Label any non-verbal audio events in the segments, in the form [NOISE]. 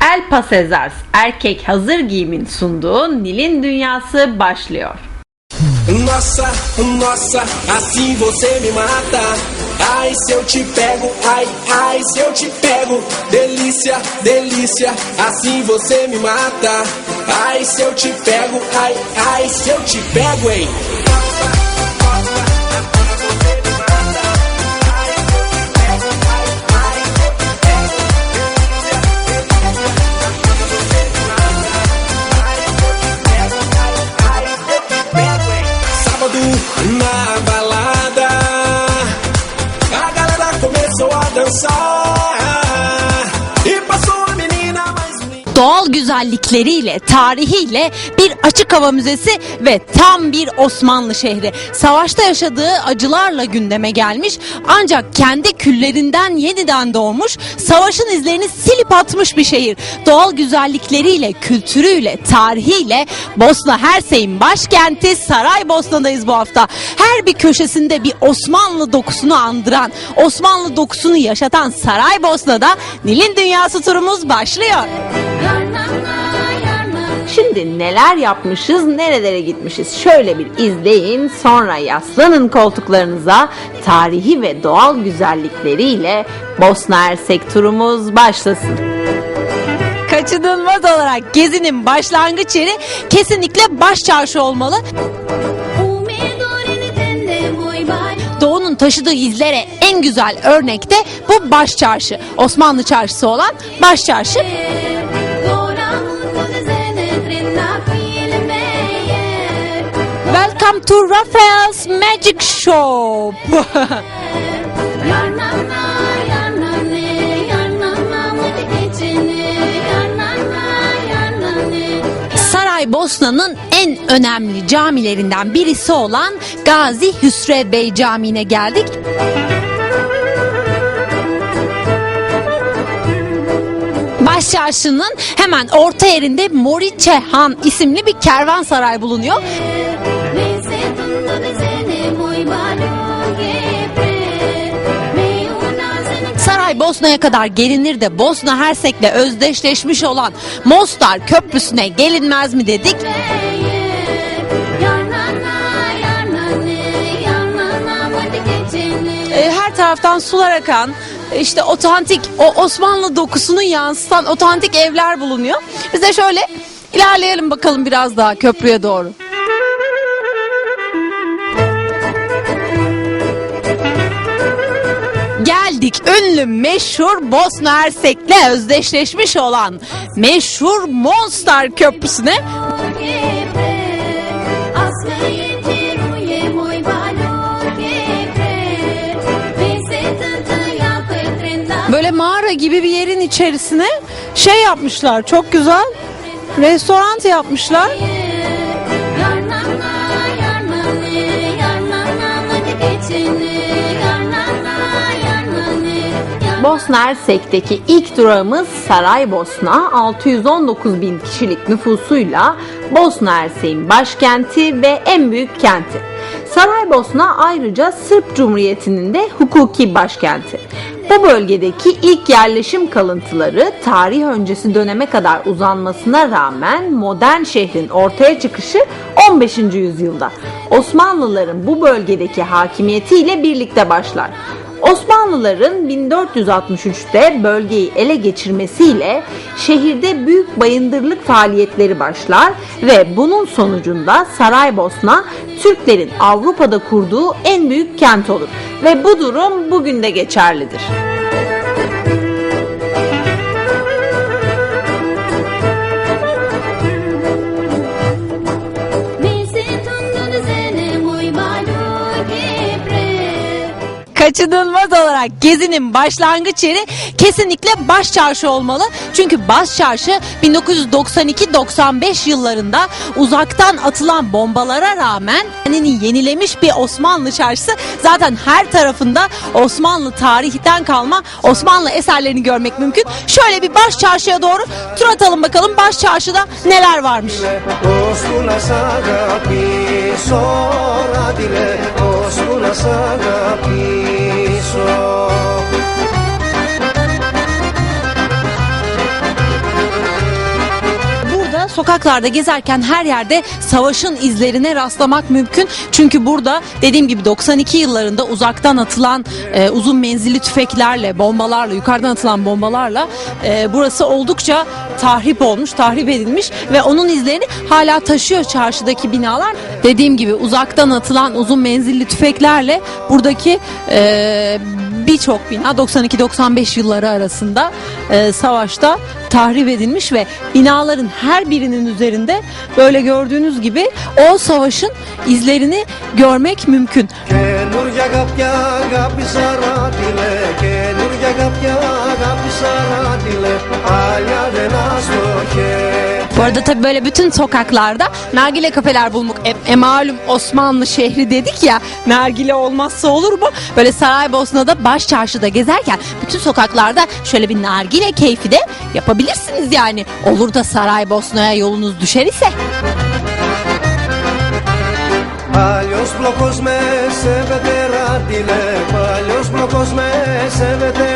El Pasezars erkek hazır giyimin sunduğu Nil'in Dünyası başlıyor. Nossa, nossa, assim você me mata. Ai, se eu te pego, ai, ai, se eu te pego. Delícia, delícia, assim você me mata. Ai, se eu te pego, ai, ai, se eu te pego, hein. Güzellikleriyle, tarihiyle bir açık hava müzesi ve tam bir Osmanlı şehri. Savaşta yaşadığı acılarla gündeme gelmiş ancak kendi küllerinden yeniden doğmuş, savaşın izlerini silip atmış bir şehir. Doğal güzellikleriyle, kültürüyle, tarihiyle Bosna Hersey'in başkenti Saraybosna'dayız bu hafta. Her bir köşesinde bir Osmanlı dokusunu andıran, Osmanlı dokusunu yaşatan Saraybosna'da Nil'in Dünyası turumuz başlıyor. Şimdi neler yapmışız, nerelere gitmişiz şöyle bir izleyin. Sonra yaslanın koltuklarınıza tarihi ve doğal güzellikleriyle Bosna Hersek turumuz başlasın. Kaçınılmaz olarak gezinin başlangıç yeri kesinlikle baş çarşı olmalı. Doğu'nun taşıdığı izlere en güzel örnek de bu baş çarşı. Osmanlı çarşısı olan baş çarşı. Welcome to Raphael's Magic Shop. [LAUGHS] Saraybosna'nın en önemli camilerinden birisi olan Gazi Hüsrev Bey Camii'ne geldik. Baş çarşının hemen orta yerinde Moriçe Han isimli bir kervansaray bulunuyor. Saraybosna'ya kadar gelinir de Bosna Hersek'le özdeşleşmiş olan Mostar Köprüsü'ne gelinmez mi dedik. E, her taraftan sular akan, işte otantik, o Osmanlı dokusunu yansıtan otantik evler bulunuyor. Biz de şöyle ilerleyelim bakalım biraz daha köprüye doğru. Ünlü meşhur Bosna Hersek'le özdeşleşmiş olan meşhur Monstar Köprüsü'ne. Böyle mağara gibi bir yerin içerisine şey yapmışlar çok güzel. Restoran yapmışlar. Bosna Hersek'teki ilk durağımız Saraybosna 619 bin kişilik nüfusuyla Bosna Hersek'in başkenti ve en büyük kenti. Saraybosna ayrıca Sırp Cumhuriyeti'nin de hukuki başkenti. Bu bölgedeki ilk yerleşim kalıntıları tarih öncesi döneme kadar uzanmasına rağmen modern şehrin ortaya çıkışı 15. yüzyılda. Osmanlıların bu bölgedeki hakimiyetiyle birlikte başlar. Osmanlıların 1463'te bölgeyi ele geçirmesiyle şehirde büyük bayındırlık faaliyetleri başlar ve bunun sonucunda Saraybosna Türklerin Avrupa'da kurduğu en büyük kent olur ve bu durum bugün de geçerlidir. kaçınılmaz olarak gezinin başlangıç yeri kesinlikle baş çarşı olmalı. Çünkü baş çarşı 1992-95 yıllarında uzaktan atılan bombalara rağmen kendini yenilemiş bir Osmanlı çarşısı. Zaten her tarafında Osmanlı tarihten kalma Osmanlı eserlerini görmek mümkün. Şöyle bir baş çarşıya doğru tur atalım bakalım baş çarşıda neler varmış. Sonra dile, osuna sana bir soul. Sokaklarda gezerken her yerde savaşın izlerine rastlamak mümkün. Çünkü burada dediğim gibi 92 yıllarında uzaktan atılan e, uzun menzilli tüfeklerle, bombalarla, yukarıdan atılan bombalarla e, burası oldukça tahrip olmuş, tahrip edilmiş ve onun izlerini hala taşıyor çarşıdaki binalar. Dediğim gibi uzaktan atılan uzun menzilli tüfeklerle buradaki e, birçok bina 92-95 yılları arasında e, savaşta tahrip edilmiş ve binaların her birinin üzerinde böyle gördüğünüz gibi o savaşın izlerini görmek mümkün. Καινούργια κάποια αγάπη σαράτιλε Καινούργια κάποια αγάπη σαράτιλε Παλιά δεν αστοχέ Bu arada tabii böyle bütün sokaklarda nargile kafeler bulmak. E, e malum Osmanlı şehri dedik ya nargile olmazsa olur mu? Böyle Saraybosna'da baş çarşıda gezerken bütün sokaklarda şöyle bir nargile keyfi de yapabilirsiniz yani. Olur da Saraybosna'ya yolunuz düşer ise. Παλιός μπλοκός με σέβεται ράτιλε Παλιός μπλοκός με σέβεται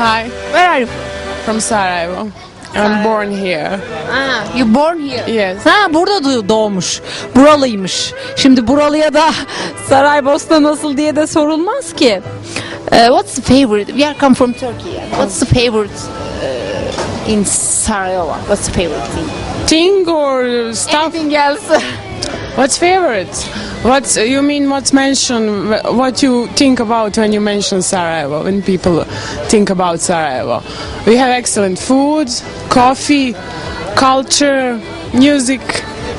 Hi. Where are you? from Sarajevo. I'm born here. Ah, you born here. Yes. Ha burada doğ- doğmuş. Buralıymış. Şimdi buralıya da Saraybosna nasıl diye de sorulmaz ki. Uh, what's the favorite? We are come from Turkey. yeah. What's the favorite uh, in Sarajevo? What's the favorite thing? Thing or stuff? Anything else? What's favorite? What's you mean? What's mentioned? What you think about when you mention Sarajevo? When people think about Sarajevo, we have excellent food, coffee, culture, music.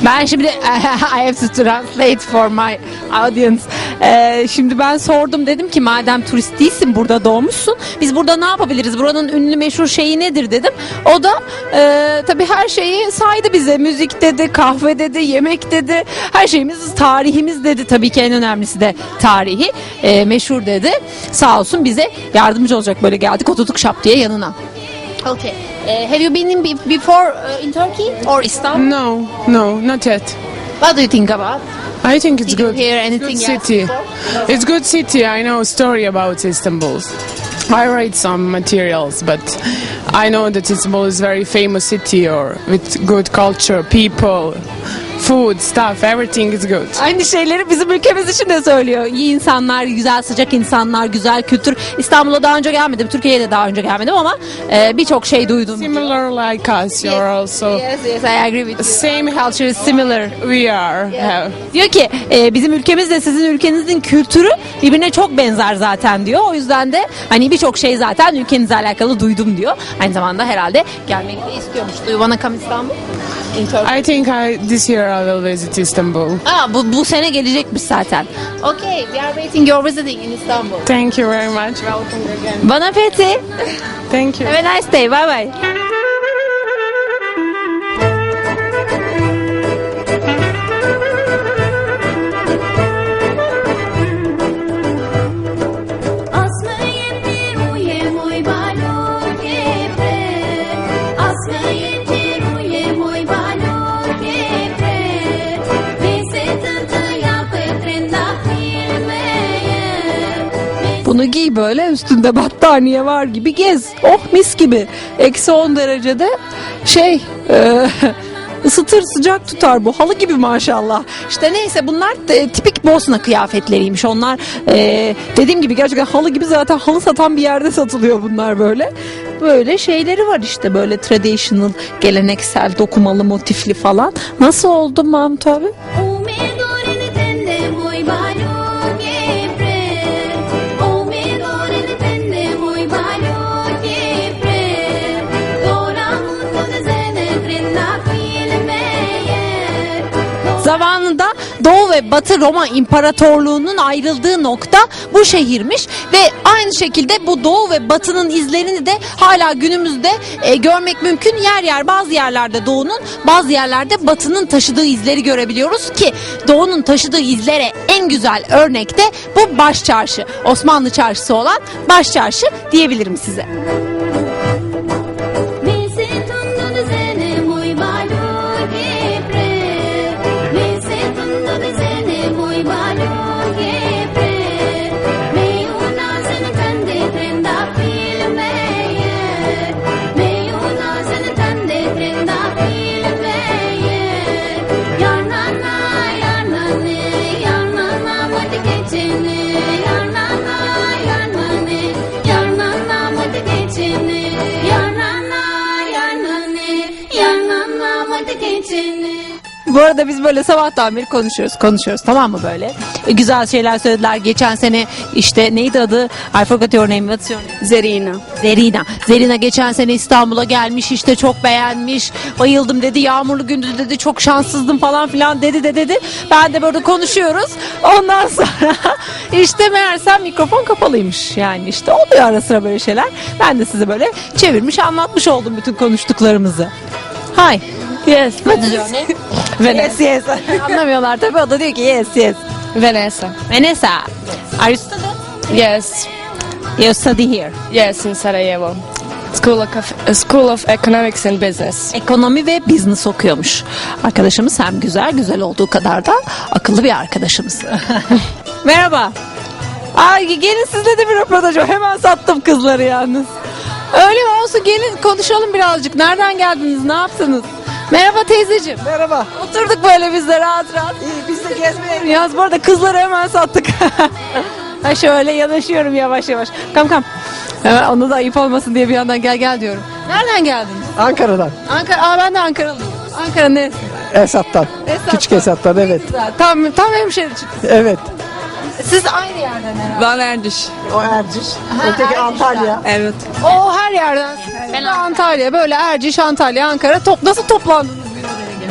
Ben şimdi [LAUGHS] I have to translate for my audience. Ee, şimdi ben sordum dedim ki madem turist değilsin burada doğmuşsun biz burada ne yapabiliriz? Buranın ünlü meşhur şeyi nedir dedim. O da e, tabii her şeyi saydı bize. Müzik dedi, kahve dedi, yemek dedi. Her şeyimiz tarihimiz dedi. Tabii ki en önemlisi de tarihi e, meşhur dedi. Sağ olsun bize yardımcı olacak böyle geldik oturduk şap diye yanına. Okay. Uh, have you been in be- before uh, in Turkey or Istanbul? No, no, not yet. What do you think about? I think it's Did good. It's anything good city. It's good city. I know story about Istanbul. I read some materials, but I know that Istanbul is very famous city or with good culture, people, food, stuff. Everything is good. Aynı şeyleri bizim ülkemiz için de söylüyor. İyi insanlar, güzel sıcak insanlar, güzel kültür. İstanbul'a daha önce gelmedim, Türkiye'ye de daha önce gelmedim ama e, birçok şey duydum. Similar like us, you're also Yes, yes, I agree with you. same Culture is similar. we are. Have. Diyor ki e, bizim ülkemizle sizin ülkenizin kültürü birbirine çok benzer zaten diyor. O yüzden de hani birçok şey zaten ülkenizle alakalı duydum diyor. Aynı zamanda herhalde gelmeyi de istiyormuş. Do you wanna come İstanbul? In Turkey. I think I this year I will visit Istanbul. Aa, bu, bu sene gelecekmiş zaten. Okay, we are waiting your visiting in Istanbul. Thank you very much. Welcome again. Bon appétit. Thank you. Have a nice day. Bye bye. Böyle üstünde battaniye var gibi gez. Oh mis gibi. Eksi 10 derecede şey e, [LAUGHS] ısıtır sıcak tutar bu halı gibi maşallah. İşte neyse bunlar e, tipik Bosna kıyafetleriymiş. Onlar e, dediğim gibi gerçekten halı gibi zaten halı satan bir yerde satılıyor bunlar böyle. Böyle şeyleri var işte böyle traditional, geleneksel, dokumalı, motifli falan. Nasıl oldu Mahmut abi? Doğu ve Batı Roma İmparatorluğu'nun ayrıldığı nokta bu şehirmiş ve aynı şekilde bu Doğu ve Batı'nın izlerini de hala günümüzde e, görmek mümkün. Yer yer bazı yerlerde Doğu'nun bazı yerlerde Batı'nın taşıdığı izleri görebiliyoruz ki Doğu'nun taşıdığı izlere en güzel örnek de bu Baş Çarşı. Osmanlı çarşısı olan Baş Çarşı diyebilirim size. Bu arada biz böyle sabahtan beri konuşuyoruz, konuşuyoruz tamam mı böyle? E, güzel şeyler söylediler. Geçen sene işte neydi adı? I forgot your name. What's your name? Zerina. Zerina. Zerina geçen sene İstanbul'a gelmiş işte çok beğenmiş. Bayıldım dedi. Yağmurlu gündü dedi. Çok şanssızdım falan filan dedi de dedi. Ben de böyle konuşuyoruz. Ondan sonra [LAUGHS] işte meğersem mikrofon kapalıymış. Yani işte oluyor ara sıra böyle şeyler. Ben de size böyle çevirmiş anlatmış oldum bütün konuştuklarımızı. Hi. Yes. Your [LAUGHS] name? Yes, yes. [LAUGHS] Anlamıyorlar tabii. O da diyor ki yes, yes. Vanessa. Vanessa, are you student? Yes. You study here. Yes, in Sarajevo. School of, School of Economics and Business. Ekonomi ve business okuyormuş. Arkadaşımız hem güzel, güzel olduğu kadar da akıllı bir arkadaşımız. [LAUGHS] Merhaba. Ay gelin sizle de bir röportaj var. Hemen sattım kızları yalnız. Öyle mi olsun gelin konuşalım birazcık. Nereden geldiniz? Ne yaptınız? Merhaba teyzeciğim. Merhaba. Oturduk böyle biz de rahat rahat. Biz de gezmeye Yaz bu arada kızları hemen sattık. [LAUGHS] ha şöyle yanaşıyorum yavaş yavaş. Kam kam. Hemen onu da ayıp olmasın diye bir yandan gel gel diyorum. Nereden geldiniz? Ankara'dan, Ankara. Aa ben de Ankaralıyım. Ankara neresi? Esat'tan. Esat'tan. Küçük Esat'tan evet. Güzel. Tam tam hemşeri çıktı. Evet. Siz aynı yerden herhalde. Ben Erdiş. O Erciş. Öteki Antalya. Evet. O her yerden. Ben Antalya böyle Erciş, Antalya, Ankara. Top, nasıl toplandınız?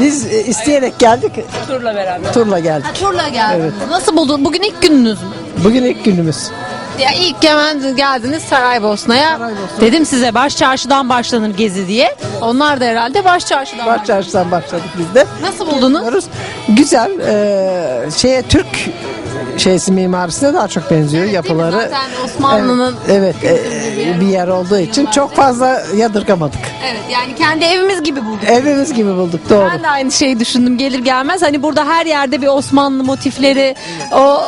Biz e, isteyerek geldik. Turla beraber. Turla geldik. Ha, turla geldiniz. Nasıl buldun? Bugün ilk gününüz mü? Bugün ilk günümüz. Ya ilk hemen geldiniz Saraybosna'ya. Saraybosna. Dedim size baş çarşıdan başlanır gezi diye. Onlar da herhalde baş çarşıdan Baş başladı. çarşıdan başladık biz de. Nasıl buldunuz? Gidiyoruz. Güzel. e, şeye Türk şeysi mimarisine daha çok benziyor yapıları. Zaten Osmanlı'nın Evet, evet, e, bir yer olduğu için çok fazla yadırgamadık. evet yani kendi evimiz gibi bulduk. Evimiz gibi bulduk doğru. Ben de aynı şeyi düşündüm gelir gelmez. Hani burada her yerde bir Osmanlı motifleri o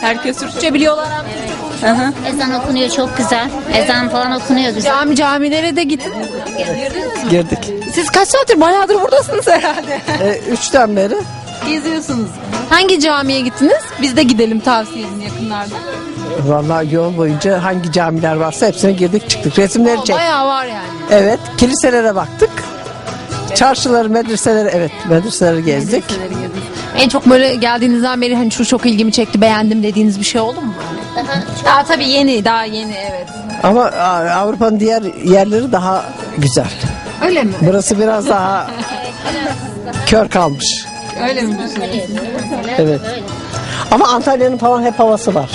herkes Türkçe biliyorlar hem Türkçe konuşuyor. Ezan okunuyor çok güzel. Ezan falan okunuyor güzel. Cami camilere de gittin. Girdik. Siz kaç saattir bayağıdır buradasınız herhalde. E, üçten beri Geziyorsunuz. Hangi camiye gittiniz? Biz de gidelim tavsiye edin yakınlarda. Vallahi yol boyunca hangi camiler varsa hepsine girdik çıktık. Resimleri çektik. Bayağı var yani. Evet, kiliselere baktık. Çarşıları, medreseleri, evet medreseleri gezdik. En çok böyle geldiğinizden beri hani şu çok ilgimi çekti beğendim dediğiniz bir şey oldu mu? Daha tabii yeni daha yeni evet. Ama a, Avrupa'nın diğer yerleri daha güzel. Öyle mi? Burası biraz daha [LAUGHS] kör kalmış. Öyle mi? Evet. Ama Antalya'nın falan hep havası var.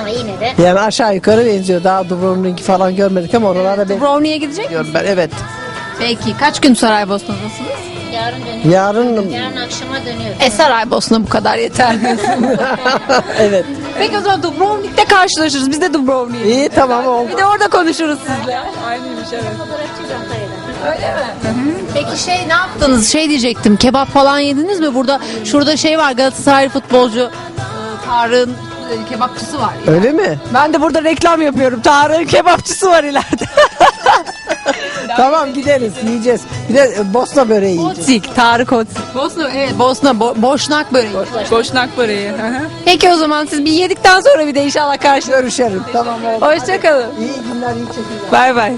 Ama yine de Yani aşağı yukarı benziyor. Daha Dubrovnik'i falan görmedik ama oralarda ben Brownie'ye gidecek diyorum ben. Evet. Peki kaç gün Saraybosna'dasınız? yarın dönüyoruz. Yarın Yarın akşama dönüyoruz. E Saraybosna bu kadar yeter diyorsun. [LAUGHS] evet. Peki o zaman Dubrovnik'te karşılaşırız. Biz de Dubrovnik'e. İyi tamam oldu. Bir de orada konuşuruz sizle. Fotoğrafçıyız Antalya'dan. Peki şey ne yaptınız? Şey diyecektim. Kebap falan yediniz mi? Burada şurada şey var. Galatasaray futbolcu e, Tarık'ın e, kebapçısı var. Öyle mi? Ben de burada reklam yapıyorum. Tarık'ın kebapçısı var ileride. [LAUGHS] Tamam gideriz yiyeceğiz. Bir de e, Bosna böreği yiyeceğiz. Kotsik, Tarık Kotsik. Bosna, evet Bosna, Bo- Boşnak böreği. Boşnak böreği. Peki o zaman siz bir yedikten sonra bir de inşallah karşılaşırız. Görüşelim. Tamam oldu. Hoşçakalın. İyi günler, iyi çekimler. Bye bye.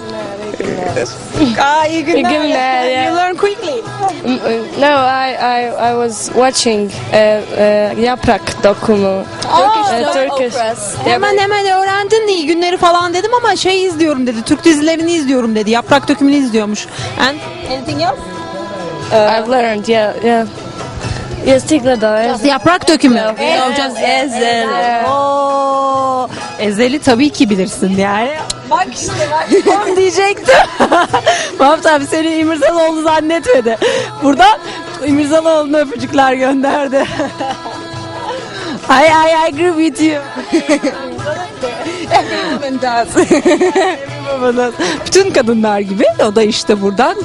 Aa, iyi günler. İyi günler, yeah. You learn quickly. No, I, I, I was watching uh, uh, Yaprak dokumu. Turkish, uh, Turkish. Hemen hemen öğrendin iyi günleri falan dedim ama şey izliyorum dedi. Türk dizilerini izliyorum dedi. Yaprak dökümünü izliyormuş. And anything else? I've learned, yeah, yeah. Yes, Tigradar. Yaprak dökümü. Hocam Ezel. Oo, Ezeli tabii ki bilirsin yani. Bak işte bak. [LAUGHS] Tam diyecektim. [LAUGHS] Mahmut abi seni İmirzalıoğlu zannetmedi. Buradan İmirzalıoğlu'na öpücükler gönderdi. I, I agree with you. Everyone does. Everyone. Bütün kadınlar gibi o da işte buradan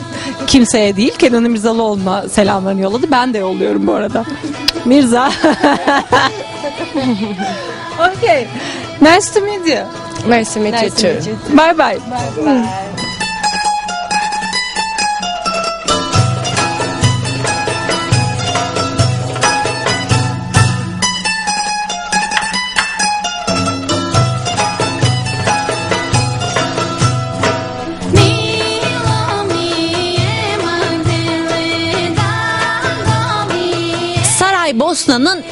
kimseye değil Kenan İmirzalıoğlu'na selamlarını yolladı. Ben de yolluyorum bu arada. Mirza. [LAUGHS] okay. Nice to meet you. Nice to meet you too. Bye bye. Bye bye. Saraybosna'nın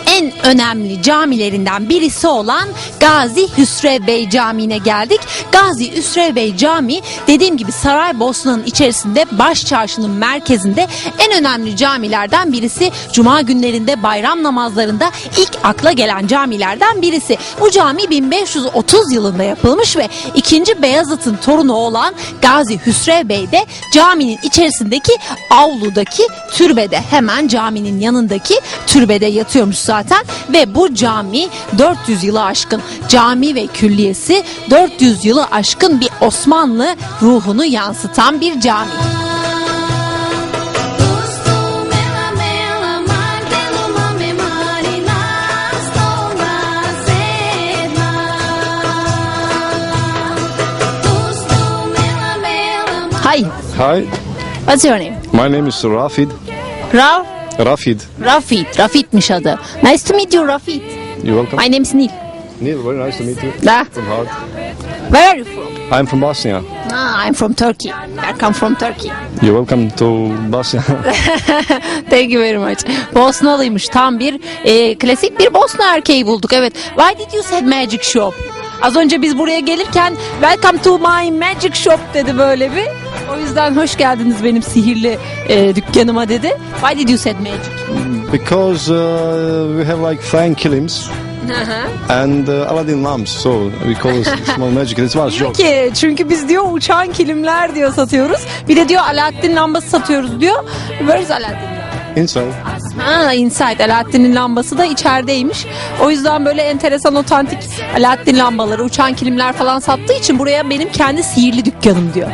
önemli camilerinden birisi olan Gazi Hüsrev Bey Camii'ne geldik. Gazi Hüsrev Bey Camii dediğim gibi Saraybosna'nın içerisinde baş çarşının merkezinde en önemli camilerden birisi. Cuma günlerinde bayram namazlarında ilk akla gelen camilerden birisi. Bu cami 1530 yılında yapılmış ve 2. Beyazıt'ın torunu olan Gazi Hüsrev Bey de caminin içerisindeki avludaki türbede hemen caminin yanındaki türbede yatıyormuş zaten ve bu cami 400 yılı aşkın cami ve külliyesi 400 yılı aşkın bir Osmanlı ruhunu yansıtan bir cami. Hi, Hi, what's your name? my name is Rafid. Raf, Rafid, Rafit, Rafit'miş adı. Nice to meet you Rafit. you welcome. My name is Nil. Neil, very nice to meet you. Da. From Hart. Where are you from? I'm from Bosnia. Ah, I'm from Turkey. I come from Turkey. You're welcome to Bosnia. [LAUGHS] Thank you very much. Bosnalıymış. Tam bir e, klasik bir Bosna erkeği bulduk. Evet. Why did you say magic shop? Az önce biz buraya gelirken welcome to my magic shop dedi böyle bir. O yüzden hoş geldiniz benim sihirli e, dükkanıma dedi. Why did you say magic? because uh, we have like flying kilims and uh, Aladdin lamps, so we call it [LAUGHS] small magic. It was joke. Ki çünkü biz diyor uçan kilimler diyor satıyoruz. Bir de diyor Alaaddin lambası satıyoruz diyor. Where is Alaaddin? Inside. Ha, inside Alaaddin'in lambası da içerideymiş. O yüzden böyle enteresan otantik Alaaddin lambaları, uçan kilimler falan sattığı için buraya benim kendi sihirli dükkanım diyor.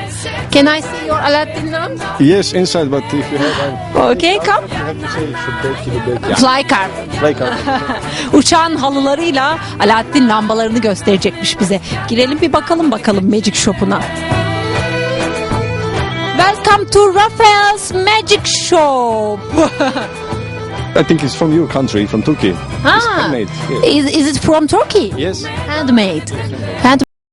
Can I see your Alaaddin lamp? Yes, inside, but if you have, Okay, come. you have to say Şubbek, Şubbek. Yeah. Fly carpet. Like uh, Uçan halılarıyla Alaaddin lambalarını gösterecekmiş bize. Girelim bir bakalım bakalım Magic Shop'una. To Raphael's Magic Shop. [LAUGHS] I think it's from your country, from Turkey. It's Ah. handmade. Yeah. Is, is it from Turkey? Yes. Handmade. Hand